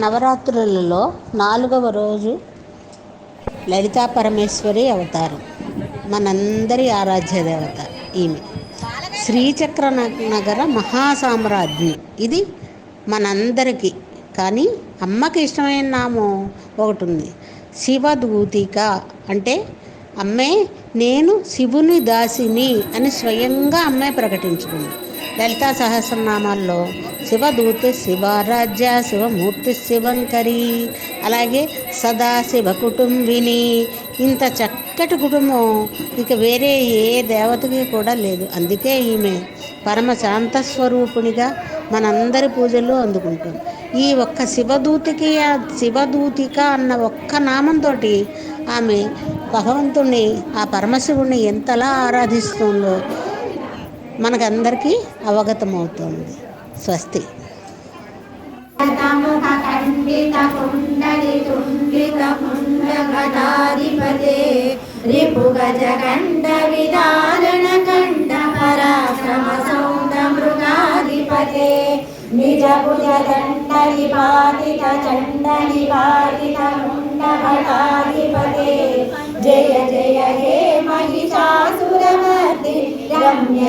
నవరాత్రులలో నాలుగవ రోజు లలితా పరమేశ్వరి అవతారం. మనందరి ఆరాధ్య దేవత ఈమె. శ్రీచక్ర నగర మహాసామ్రాజ్ఞి. ఇది మనందరికీ కానీ అమ్మకి ఇష్టమైన నామం ఒకటి ఉంది శివదూతిక అంటే అమ్మే నేను శివుని దాసిని అని స్వయంగా అమ్మే ప్రకటించుకుంది. లలితా సహస్రనామాల్లో శివదూత శివారాధ్య శివమూర్తి శివంకరి అలాగే సదా శివ కుటుంబిని ఇంత చక్కటి కుటుంబం. ఇక వేరే ఏ దేవతకి కూడా లేదు. అందుకే ఈమె పరమ శాంత స్వరూపునిగా మనందరి పూజలు అందుకుంటుంది. ఈ ఒక్క శివదూతికి శివదూతిక అన్న ఒక్క నామంతో ఆమె భగవంతుణ్ణి ఆ పరమశివుణ్ణి ఎంతలా ఆరాధిస్తుందో మనకందరికీ అవగతమవుతుంది. స్వస్తి. కుండలితుండితపుండఘటాధిపతే రిపుగజగండ విదారణ కండ పరాక్రమ సౌంద మృగాధిపతే నిజ భుజ దండలి పాతిత చండలి పాతిత ముండఘటాధిపతే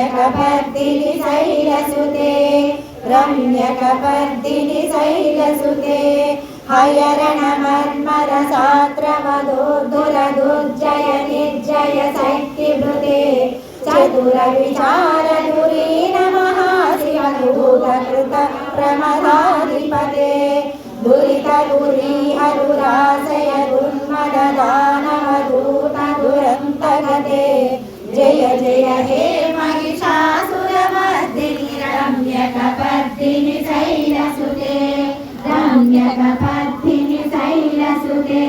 रम्यकपर्दिनि शैलसुते रम्यकपर्दिनि शैलसुते हयरणमर्मरसात्रमदोर्दुरदुर्जय निर्जय शक्तिभृते चतुरविचारधुरी नमः शिवदूतकृत प्रमदाधिपते दुरितदुरी हरुराशय दुर्मददानवदूत दुरन्तगते जय जय हे పత్తిని శైలసుతే రమ్యక పత్తిని శైలసుతే